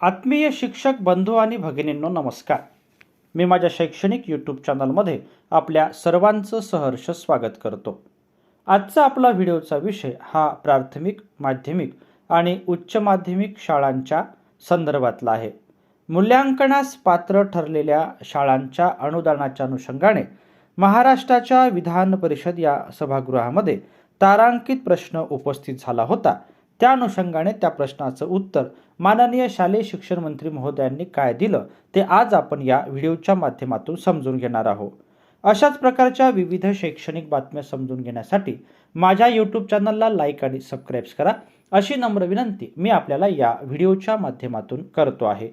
आत्मीय शिक्षक बंधू आणि भगिनींनो नमस्कार. मी माझ्या शैक्षणिक यूट्यूब चॅनलमध्ये आपल्या सर्वांचं सहर्ष स्वागत करतो. आजचा आपला व्हिडिओचा विषय हा प्राथमिक माध्यमिक आणि उच्च माध्यमिक शाळांच्या संदर्भातला आहे. मूल्यांकनास पात्र ठरलेल्या शाळांच्या अनुदानाच्या अनुषंगाने महाराष्ट्राच्या विधान परिषद या सभागृहामध्ये तारांकित प्रश्न उपस्थित झाला होता. त्या अनुषंगाने त्या प्रश्नाचं उत्तर माननीय शालेय शिक्षण मंत्री महोदयांनी काय दिलं ते आज आपण या व्हिडिओच्या माध्यमातून समजून घेणार आहोत. अशाच प्रकारच्या विविध शैक्षणिक बातम्या समजून घेण्यासाठी माझ्या यूट्यूब चॅनलला लाईक आणि सबस्क्राईब्स करा. अशी नम्र विनंती मी आपल्याला या व्हिडिओच्या माध्यमातून करतो आहे.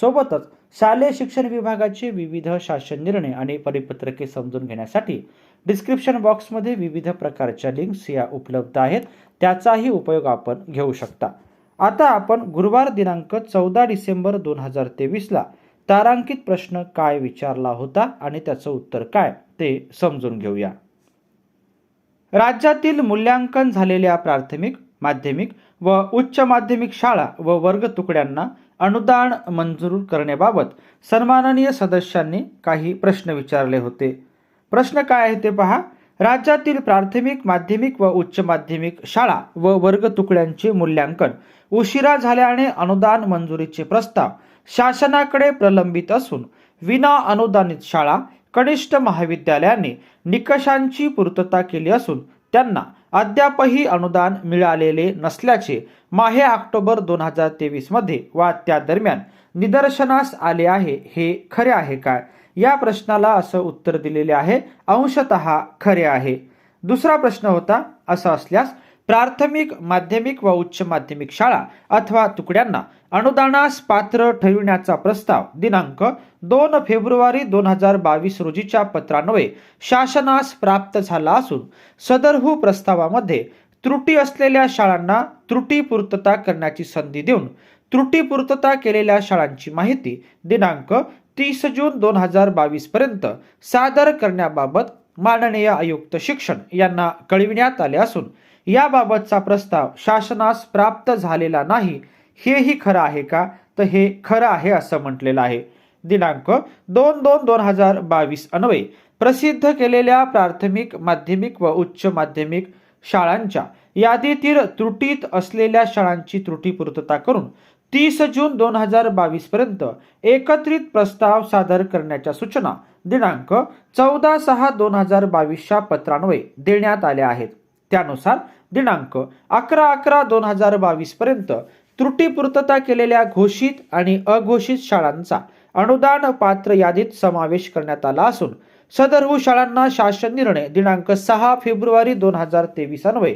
सोबतच शालेय शिक्षण विभागाचे विविध शासन निर्णय आणि परिपत्रके समजून घेण्यासाठी डिस्क्रिप्शन बॉक्समध्ये विविध प्रकारच्या लिंक्स या उपलब्ध आहेत. त्याचाही उपयोग आपण घेऊ शकता. आता आपण गुरुवार दिनांक चौदा डिसेंबर दोन हजार तेवीसला तारांकित प्रश्न काय विचारला होता आणि त्याचं उत्तर काय ते समजून घेऊया. राज्यातील मूल्यांकन झालेल्या प्राथमिक माध्यमिक व उच्च माध्यमिक शाळा व वर्ग तुकड्यांना अनुदान मंजूर करण्याबाबत सन्माननीय सदस्यांनी काही प्रश्न विचारले होते. प्रश्न काय आहे ते पहा. राज्यातील प्राथमिक माध्यमिक व उच्च माध्यमिक शाळा व वर्ग तुकड्यांचे मूल्यांकन उशिरा झाल्याने अनुदान मंजुरीचे प्रस्ताव शासनाकडे प्रलंबित असून विना अनुदानित शाळा कनिष्ठ महाविद्यालयाने निकषांची पूर्तता केली असून त्यांना अद्यापही अनुदान मिळालेले नसल्याचे माहे ऑक्टोबर दोन हजार तेवीसमध्ये वा त्या दरम्यान निदर्शनास आले आहे. हे खरे आहे काय? या प्रश्नाला असं उत्तर दिलेले आहे. अंशत खरे आहे. दुसरा प्रश्न होता असं असल्यास प्राथमिक माध्यमिक व उच्च माध्यमिक शाळा अथवा तुकड्यांना अनुदानास पात्र ठरविण्याचा प्रस्ताव दिनांक दोन फेब्रुवारी दोन हजार बावीस रोजीच्या पत्रान्वये शासनास प्राप्त झाला असून सदरहू प्रस्तावामध्ये त्रुटी असलेल्या शाळांना त्रुटी पूर्तता करण्याची संधी देऊन त्रुटी पूर्तता केलेल्या शाळांची माहिती दिनांक तीस जून दोन हजार बावीस पर्यंत सादर करण्याबाबत माननीय आयुक्त शिक्षण यांना कळविण्यात आले असून याबाबतचा प्रस्ताव शासनास प्राप्त झालेला नाही हेही खरं आहे का? तर हे खरं आहे असं म्हटलेलं आहे. दिनांक दोन दोन दोन हजार बावीस अन्वये प्रसिद्ध केलेल्या प्राथमिक माध्यमिक व उच्च माध्यमिक शाळांच्या यादीतील त्रुटीत असलेल्या शाळांची त्रुटी पूर्तता करून तीस जून दोन हजार बावीस पर्यंत एकत्रित प्रस्ताव सादर करण्याच्या सूचना दिनांक चौदा सहा दोन हजार बावीसच्या पत्रान्वये देण्यात आल्या आहेत. त्यानुसार दिनांक अकरा अकरा दोन हजार बावीस पर्यंत केलेल्या घोषित आणि अघोषित शाळांचा अनुदान पात्र यादीत समावेश करण्यात आला असून सदरहू शाळांना शासन निर्णय दिनांक सहा फेब्रुवारी दोन हजार तेवीस अन्वये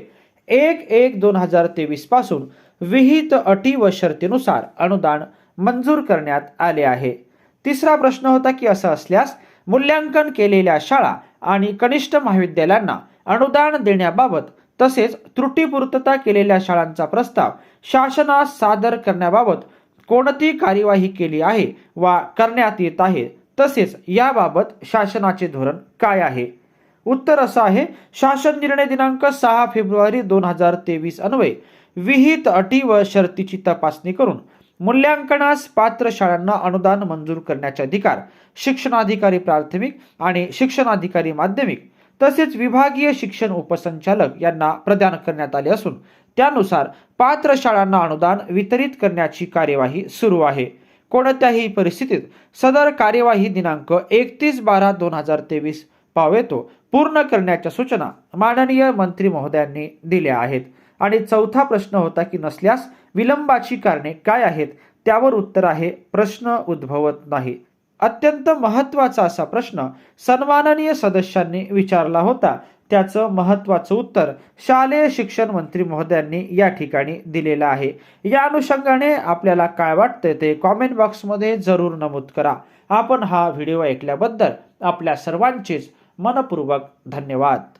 एक एक दोन हजार तेवीसपासून विहित अटी व शर्तीनुसार अनुदान मंजूर करण्यात आले आहे. तिसरा प्रश्न होता की असं असल्यास मूल्यांकन केलेल्या शाळा आणि कनिष्ठ महाविद्यालयांना अनुदान देण्याबाबत तसेच त्रुटीपूर्तता केलेल्या शाळांचा प्रस्ताव शासनास सादर करण्याबाबत कोणती कार्यवाही केली आहे वा करण्यात येत आहे तसेच याबाबत शासनाचे धोरण काय आहे? उत्तर असं आहे शासन निर्णय दिनांक सहा फेब्रुवारी दोन हजार तेवीस अन्वये विहित अटी व शर्तीची तपासणी करून मूल्यांकनास पात्र शाळांना अनुदान मंजूर करण्याचे अधिकार शिक्षणाधिकारी प्राथमिक आणि शिक्षणाधिकारी माध्यमिक तसेच विभागीय शिक्षण उपसंचालक यांना प्रदान करण्यात आले असून त्यानुसार पात्र शाळांना अनुदान वितरित करण्याची कार्यवाही सुरू आहे. कोणत्याही परिस्थितीत सदर कार्यवाही दिनांक एकतीस बारा दोन हजार तेवीस पावेतो पूर्ण करण्याच्या सूचना माननीय मंत्री महोदयांनी दिल्या आहेत. आणि चौथा प्रश्न होता की नसल्यास विलंबाची कारणे काय आहेत? त्यावर उत्तर आहे प्रश्न उद्भवत नाही. अत्यंत महत्त्वाचा असा प्रश्न सन्माननीय सदस्यांनी विचारला होता. त्याचं महत्त्वाचं उत्तर शालेय शिक्षण मंत्री महोदयांनी या ठिकाणी दिलेलं आहे. या अनुषंगाने आपल्याला काय वाटतं ते कॉमेंट बॉक्समध्ये जरूर नमूद करा. आपण हा व्हिडिओ ऐकल्याबद्दल आपल्या सर्वांचेच मनपूर्वक धन्यवाद.